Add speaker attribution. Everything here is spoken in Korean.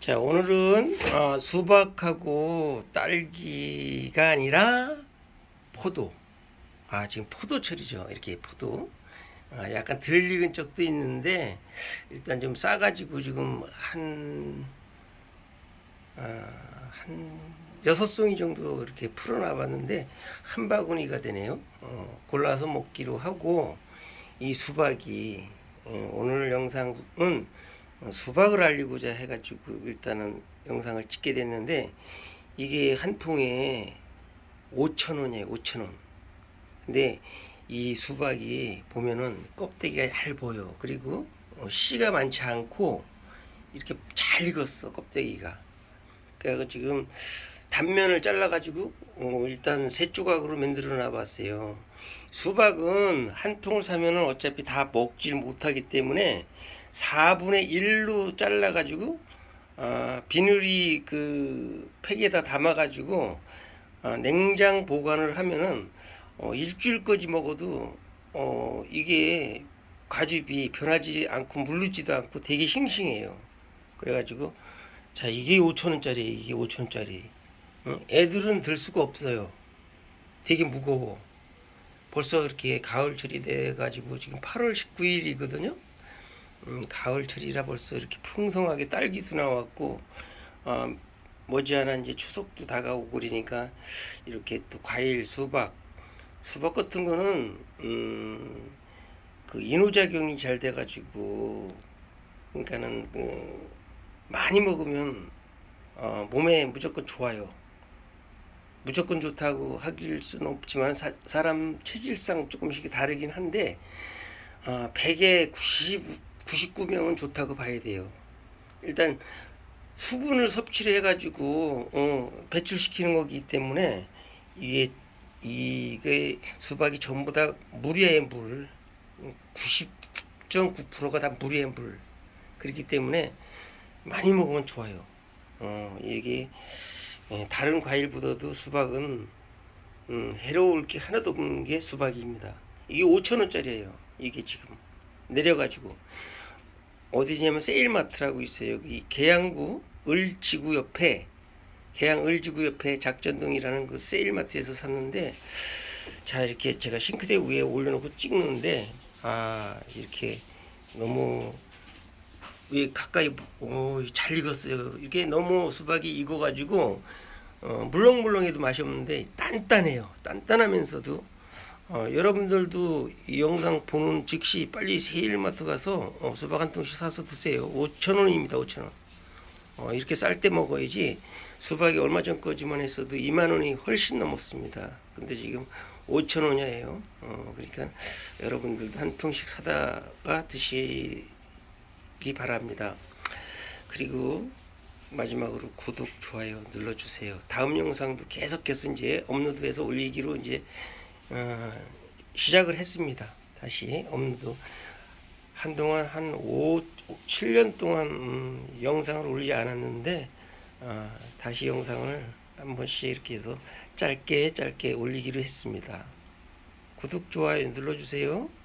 Speaker 1: 자, 오늘은 어, 수박하고 딸기가 아니라 포도. 아, 지금 포도철이죠. 이렇게 포도. 아, 약간 덜 익은 쪽도 있는데 일단 좀 싸가지고 지금 한, 아, 한 여섯 송이 정도 이렇게 풀어놔 봤는데 한 바구니가 되네요. 어, 골라서 먹기로 하고 이 수박이 어, 오늘 영상은 어, 수박을 알리고자 해가지고 일단은 영상을 찍게 됐는데 이게 한 통에 5천 원이에요 5천 원. 근데 이 수박이 보면은 껍데기가 얇아요 그리고 어, 씨가 많지 않고 이렇게 잘 익었어 껍데기가. 그래서 지금 단면을 잘라가지고 어, 일단 세 조각으로 만들어 놔봤어요 수박은 한 통을 사면은 어차피 다 먹질 못하기 때문에 4분의 1로 잘라가지고 아, 비닐이 그 팩에다 담아가지고 아, 냉장 보관을 하면은 어, 일주일까지 먹어도 어, 이게 과즙이 변하지 않고 물르지도 않고 되게 싱싱해요. 그래가지고 자 이게 5천 원짜리 이게 5천 원짜리 애들은 들 수가 없어요. 되게 무거워. 벌써 이렇게 가을철이 돼가지고 지금 8월 19일이거든요. 음, 가을철이라 벌써 이렇게 풍성하게 딸기도 나왔고 어, 머지않아 이제 추석도 다가오고 그러니까 이렇게 또 과일 수박 수박 같은 거는 음, 그 인후작용이 잘 돼가지고 그러니까는 그 많이 먹으면 어, 몸에 무조건 좋아요. 무조건 좋다고 하길 수는 없지만 사, 사람 체질상 조금씩 다르긴 한데 어, 100에 90, 99명은 좋다고 봐야 돼요. 일단 수분을 섭취를 해가지고 어, 배출시키는 거기 때문에 이게 이게 수박이 전부 다 물이에요 물. 99.9%가 다 물이에요 물. 그렇기 때문에 많이 먹으면 좋아요. 어, 이게 예, 다른 과일보다도 수박은 음, 해로울 게 하나도 없는 게 수박입니다. 이게 5천 원짜리예요. 이게 지금 내려가지고 어디냐면 세일마트라고 있어요. 여기 계양구 을지구 옆에 계양 을지구 옆에 작전동이라는 그 세일마트에서 샀는데 자 이렇게 제가 싱크대 위에 올려놓고 찍는데 아 이렇게 너무 위 가까이 오, 잘 익었어요. 이게 너무 수박이 익어가지고 어, 물렁물렁해도 맛이 없는데 단단해요. 단단하면서도 어, 여러분들도 이 영상 보는 즉시 빨리 세일마트 가서 어, 수박 한 통씩 사서 드세요. 5천 원입니다. 5천 원. 어, 이렇게 쌀 때 먹어야지 수박이 얼마 전까지만 했어도 2만 원이 훨씬 넘었습니다. 근데 지금 5천 원이에요. 어, 그러니까 여러분들도 한 통씩 사다가 드 시기 바랍니다. 그리고 마지막으로 구독, 좋아요 눌러주세요. 다음 영상도 계속해서 이제 업로드해서 올리기로 이제 어, 시작을 했습니다. 다시 업로드 한동안 한 5, 7년 동안 음, 영상을 올리지 않았는데 어, 다시 영상을 한 번씩 이렇게 해서 짧게 짧게 올리기로 했습니다. 구독, 좋아요 눌러주세요.